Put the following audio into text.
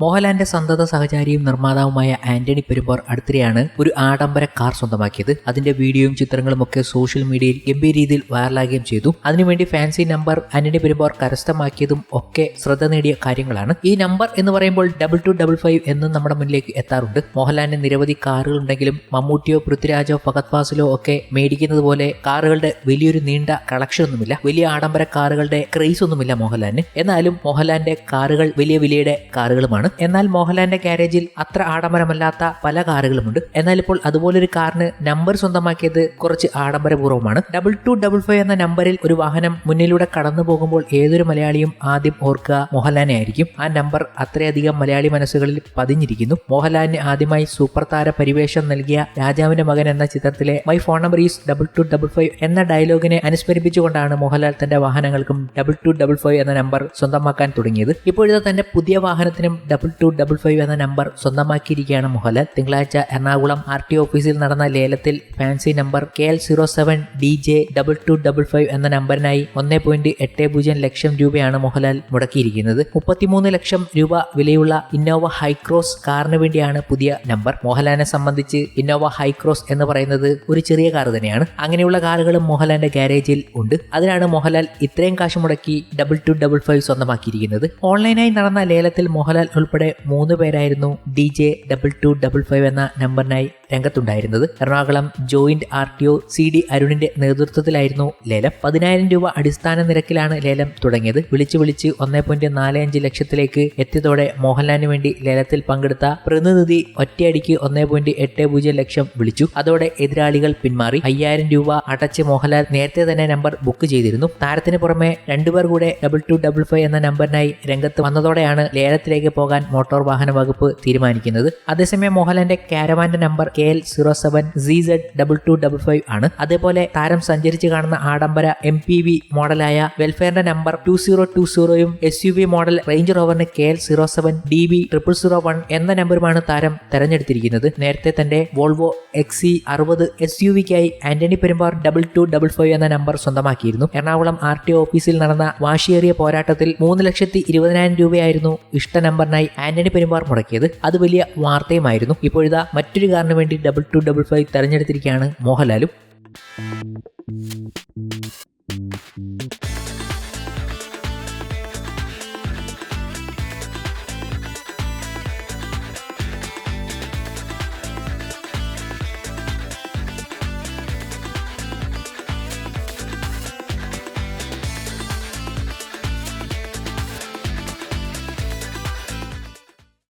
മോഹൻലാലിന്റെ സന്തത സഹചാരിയും നിർമ്മാതാവുമായ ആന്റണി പെരുമ്പോർ അടുത്തിടെയാണ് ഒരു ആഡംബര കാർ സ്വന്തമാക്കിയത്. അതിന്റെ വീഡിയോയും ചിത്രങ്ങളും ഒക്കെ സോഷ്യൽ മീഡിയയിൽ ഗംഭീര രീതിയിൽ വൈറലാകുകയും ചെയ്തു. അതിനുവേണ്ടി ഫാൻസി നമ്പർ ആന്റണി പെരുമ്പോർ കരസ്ഥമാക്കിയതും ഒക്കെ ശ്രദ്ധ നേടിയ കാര്യങ്ങളാണ്. ഈ നമ്പർ എന്ന് പറയുമ്പോൾ ഡബിൾ ടു ഡബിൾ ഫൈവ് എന്നും നമ്മുടെ മുന്നിലേക്ക് എത്താറുണ്ട്. മോഹൻലാലിന് നിരവധി കാറുകൾ ഉണ്ടെങ്കിലും മമ്മൂട്ടിയോ പൃഥ്വിരാജോ ഫഗത് ഫാസിലോ ഒക്കെ മേടിക്കുന്നത് പോലെ കാറുകളുടെ വലിയൊരു നീണ്ട കളക്ഷൻ ഒന്നുമില്ല. വലിയ ആഡംബര കാറുകളുടെ ക്രേസ് ഒന്നുമില്ല മോഹൻലാലിന്. എന്നാലും മോഹൻലാലിന്റെ കാറുകൾ വലിയ വിലയുടെ കാറുകളുമാണ്. എന്നാൽ മോഹൻലാലിന്റെ ഗാരേജിൽ അത്ര ആഡംബരമല്ലാത്ത പല കാറുകളുമുണ്ട്. എന്നാൽ ഇപ്പോൾ അതുപോലൊരു കാറിന് നമ്പർ സ്വന്തമാക്കിയത് കുറച്ച് ആഡംബരപൂർവമാണ് ഡബിൾ ടു ഡബിൾ ഫൈവ് എന്ന നമ്പറിൽ ഒരു വാഹനം മുന്നിലൂടെ കടന്നു പോകുമ്പോൾ ഏതൊരു മലയാളിയും ആദ്യം ഓർക്കുക മോഹൻലാലിനെ ആയിരിക്കും. ആ നമ്പർ അത്രയധികം മലയാളി മനസ്സുകളിൽ പതിഞ്ഞിരിക്കുന്നു. മോഹൻലാലിന് ആദ്യമായി സൂപ്പർ താര പരിവേഷം നൽകിയ രാജാവിന്റെ മകൻ എന്ന ചിത്രത്തിലെ my phone number is double two double five എന്ന ഡയലോഗിനെ അനുസ്മരിപ്പിച്ചുകൊണ്ടാണ് മോഹൻലാൽ തന്റെ വാഹനങ്ങൾക്കും ഡബിൾ ടു ഡബിൾ ഫൈവ് എന്ന നമ്പർ സ്വന്തമാക്കാൻ തുടങ്ങിയത്. ഇപ്പോഴത്തെ തന്റെ പുതിയ വാഹനത്തിനും ഡബിൾ ടു ഡബിൾ ഫൈവ് എന്ന നമ്പർ സ്വന്തമാക്കിയിരിക്കുകയാണ് മോഹൻലാൽ. തിങ്കളാഴ്ച എറണാകുളം ആർ ടി ഓഫീസിൽ നടന്ന ലേലത്തിൽ fancy number K L zero seven D J double two double five എന്ന നമ്പറിനായി ഒന്നേ പോയിന്റ് എട്ട് പൂജ്യം ലക്ഷം രൂപയാണ് മോഹൻലാൽ മുടക്കിയിരിക്കുന്നത്. മുപ്പത്തിമൂന്ന് ലക്ഷം രൂപ വിലയുള്ള ഇന്നോവ ഹൈക്രോസ് കാറിന് വേണ്ടിയാണ് പുതിയ നമ്പർ മോഹൻലാലിനെ സംബന്ധിച്ച് ഇന്നോവ ഹൈക്രോസ് എന്ന് പറയുന്നത് ഒരു ചെറിയ കാർ തന്നെയാണ്. അങ്ങനെയുള്ള കാറുകളും മോഹൻലാലിന്റെ ഗാരേജിൽ ഉണ്ട്. അതിനാണ് മോഹൻലാൽ ഇത്രയും കാശ് മുടക്കി ഡബിൾ ടു ഡബിൾ ഫൈവ് സ്വന്തമാക്കിയിരിക്കുന്നത്. ഓൺലൈനായി നടന്ന ലേലത്തിൽ മോഹൻലാൽ ഉൾപ്പെടെ മൂന്ന് പേരായിരുന്നു D J double two double five എന്ന നമ്പറിനായി രംഗത്തുണ്ടായിരുന്നത്. Ernakulam joint R T O C D അരുണിന്റെ നേതൃത്വത്തിലായിരുന്നു ലേലം. പതിനായിരം രൂപ അടിസ്ഥാന നിരക്കിലാണ് ലേലം തുടങ്ങിയത്. വിളിച്ചു വിളിച്ച് ഒന്നേ പോയിന്റ് നാല് അഞ്ച് ലക്ഷത്തിലേക്ക് എത്തിയതോടെ മോഹൻലാലിന് വേണ്ടി ലേലത്തിൽ പങ്കെടുത്ത പ്രതിനിധി ഒറ്റയടിക്ക് ഒന്നേ പോയിന്റ് എട്ട് പൂജ്യം ലക്ഷം വിളിച്ചു. അതോടെ എതിരാളികൾ പിന്മാറി. അയ്യായിരം രൂപ അടച്ച് മോഹൻലാൽ നേരത്തെ തന്നെ നമ്പർ ബുക്ക് ചെയ്തിരുന്നു. താരത്തിന് പുറമെ രണ്ടുപേർ കൂടെ ഡബിൾ ടു ഡബിൾ ഫൈവ് എന്ന നമ്പറിനായി രംഗത്ത് വന്നതോടെയാണ് ലേലത്തിലേക്ക് പോകാൻ മോട്ടോർ വാഹന വകുപ്പ് തീരുമാനിക്കുന്നത്. അതേസമയം മോഹൻലാലിന്റെ കാരവാന്റെ number K L zero seven C Z double two double five ആണ്. അതേപോലെ താരം സഞ്ചരിച്ച് കാണുന്ന ആഡംബര എം പി വി മോഡലായ വെൽഫെയറിന്റെ number two zero two സീറോയും S U V model Range റോവറിന് K L zero seven D B triple zero one എന്ന നമ്പറുമാണ് താരം തെരഞ്ഞെടുത്തിരിക്കുന്നത്. നേരത്തെ തന്റെ വോൾവോ എക്സി അറുപത് S U വിക്കായി Antony Perumbavoor double two double five എന്ന നമ്പർ സ്വന്തമാക്കിയിരുന്നു. എറണാകുളം ആർ ടി ഓഫീസിൽ നടന്ന വാശിയേറിയ പോരാട്ടത്തിൽ മൂന്ന് ലക്ഷത്തി ഇരുപതിനായിരം രൂപയായിരുന്നു ഇഷ്ട നമ്പറിനായി ആന്റണി പെരുമാർ മുടക്കിയത്. അത് വലിയ വാർത്തയുമായിരുന്നു. ഇപ്പോഴിതാ മറ്റൊരു കാറിന് വേണ്ടി ഡബിൾ ടു ഡബിൾ ഫൈവ് തെരഞ്ഞെടുത്തിരിക്കുകയാണ് മോഹൻലാലും.